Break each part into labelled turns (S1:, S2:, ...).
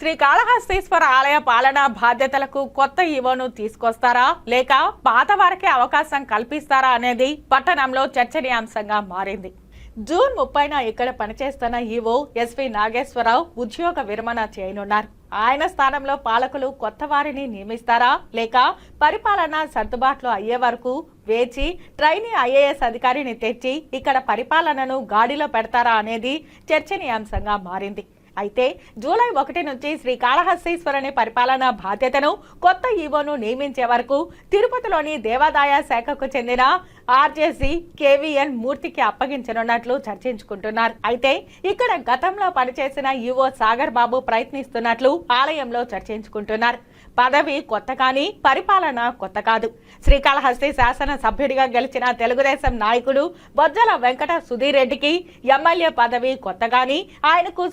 S1: శ్రీ కాళహస్తీశ్వర ఆలయ పాలనా బాధ్యతలకు కొత్త ఈవోను తీసుకొస్తారా? లేక పాత వారికే అవకాశం కల్పిస్తారా అనేది పట్టణంలో చర్చనీయాంశంగా మారింది. జూన్ ముప్పైన ఇక్కడ పనిచేస్తున్న ఈవో ఎస్వి నాగేశ్వరరావు ఉద్యోగ విరమణ చేయనున్నారు. ఆయన స్థానంలో పాలకులు కొత్త వారిని నియమిస్తారా? లేక పరిపాలన సర్దుబాట్లు అయ్యే వరకు వేచి ట్రైనీ ఐఏఎస్ అధికారిని తెచ్చి ఇక్కడ పరిపాలనను గాడిలో పెడతారా అనేది చర్చనీయాంశంగా మారింది. అయితే జూలై ఒకటి నుంచి శ్రీకాళహస్తీశ్వరుని పరిపాలనా బాధ్యతను కొత్త ఈవోను నియమించే వరకు తిరుపతిలోని దేవాదాయ శాఖకు చెందిన ఆర్జేసీ కేవీఎన్ మూర్తికి అప్పగించనున్నట్లు చర్చించుకుంటున్నారు. అయితే ఇక్కడ గతంలో పనిచేసిన ఈవో సాగర్ బాబు ప్రయత్నిస్తున్నట్లు ఆలయంలో చర్చించుకుంటున్నారు. పదవి కొత్త కానీ పరిపాలన కొత్త కాదు. శ్రీకాళహస్తి శాసన సభ్యుడిగా గెలిచిన తెలుగుదేశం నాయకుడు బొజ్జల వెంకట సుధీర్ రెడ్డికి ఎమ్మెల్యే పదవి కొత్త కానీ ఆయనకు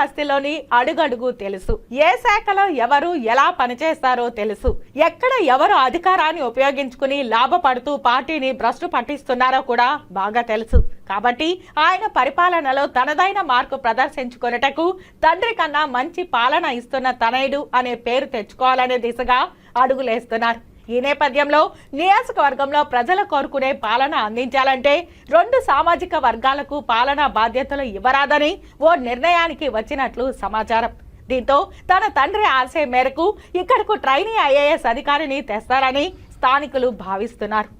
S1: శ్రీకాళహస్తిలోని అడుగడుగు తెలుసు. ఏ శాఖలో ఎవరు ఎలా పనిచేస్తారో తెలుసు. ఎక్కడ ఎవరు అధికారాన్ని ఉపయోగించుకుని లాభపడుతూ పార్టీని భ్రష్టు పట్టిస్తున్నారో కూడా బాగా తెలుసు. కాబట్టి ఆయన పరిపాలనలో తనదైన మార్కు ప్రదర్శించుకొనుటకు తండ్రి కన్నా మంచి పాలన ఇస్తున్న తనయుడు అనే పేరు తెచ్చుకోవాలనే దిశగా అడుగులేస్తున్నారు. ఈ నేపథ్యంలో నియోజకవర్గంలో ప్రజలు కోరుకునే పాలన అందించాలంటే రెండు సామాజిక వర్గాలకు పాలనా బాధ్యతలు ఇవ్వరాదని ఓ నిర్ణయానికి వచ్చినట్లు సమాచారం. దీంతో తన తండ్రి ఆశయం మేరకు ఇక్కడకు ట్రైనీ ఐఏఎస్ అధికారిని తెస్తారని స్థానికులు భావిస్తున్నారు.